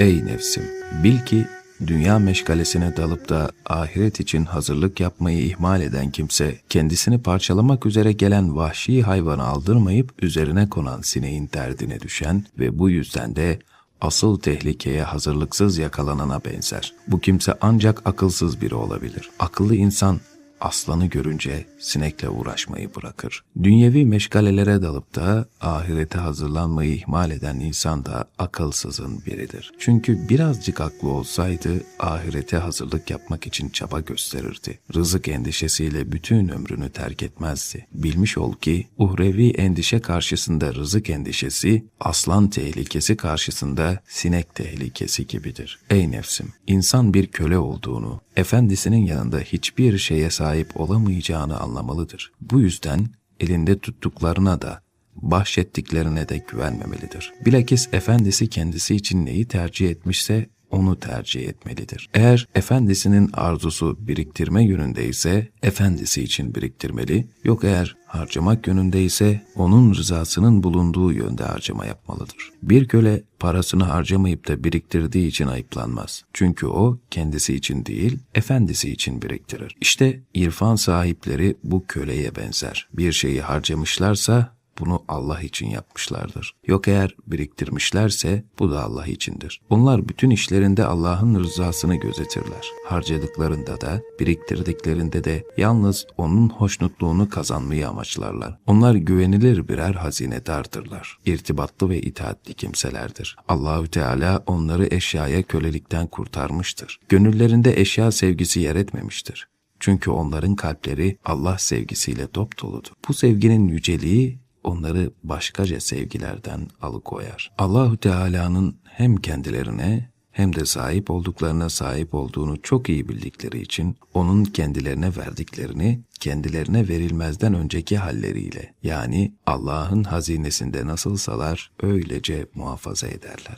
Ey nefsim! Bil ki dünya meşgalesine dalıp da ahiret için hazırlık yapmayı ihmal eden kimse, kendisini parçalamak üzere gelen vahşi hayvanı aldırmayıp üzerine konan sineğin derdine düşen ve bu yüzden de asıl tehlikeye hazırlıksız yakalanana benzer. Bu kimse ancak akılsız biri olabilir. Akıllı insan aslanı görünce sinekle uğraşmayı bırakır. Dünyevi meşgalelere dalıp da ahirete hazırlanmayı ihmal eden insan da akılsızın biridir. Çünkü birazcık aklı olsaydı ahirete hazırlık yapmak için çaba gösterirdi. Rızık endişesiyle bütün ömrünü terk etmezdi. Bilmiş ol ki uhrevi endişe karşısında rızık endişesi, aslan tehlikesi karşısında sinek tehlikesi gibidir. Ey nefsim! insan bir köle olduğunu, efendisinin yanında hiçbir şeye sahip olamayacağını anlamalıdır. Bu yüzden elinde tuttuklarına da bahşettiklerine de güvenmemelidir. Bilakis efendisi kendisi için neyi tercih etmişse onu tercih etmelidir. Eğer efendisinin arzusu biriktirme yönünde ise efendisi için biriktirmeli, yok eğer harcamak yönünde ise onun rızasının bulunduğu yönde harcama yapmalıdır. Bir köle parasını harcamayıp da biriktirdiği için ayıplanmaz. Çünkü o kendisi için değil, efendisi için biriktirir. İşte irfan sahipleri bu köleye benzer. Bir şeyi harcamışlarsa bunu Allah için yapmışlardır. Yok eğer biriktirmişlerse bu da Allah içindir. Onlar bütün işlerinde Allah'ın rızasını gözetirler. Harcadıklarında da, biriktirdiklerinde de yalnız onun hoşnutluğunu kazanmayı amaçlarlar. Onlar güvenilir birer hazinedardırlar. İrtibatlı ve itaatli kimselerdir. Allahü Teala onları eşyaya kölelikten kurtarmıştır. Gönüllerinde eşya sevgisi yer etmemiştir. Çünkü onların kalpleri Allah sevgisiyle dop doludur. Bu sevginin yüceliği onları başkaca sevgilerden alıkoyar. Allahü Teala'nın hem kendilerine hem de sahip olduklarına sahip olduğunu çok iyi bildikleri için onun kendilerine verdiklerini kendilerine verilmezden önceki halleriyle yani Allah'ın hazinesinde nasılsalar öylece muhafaza ederler.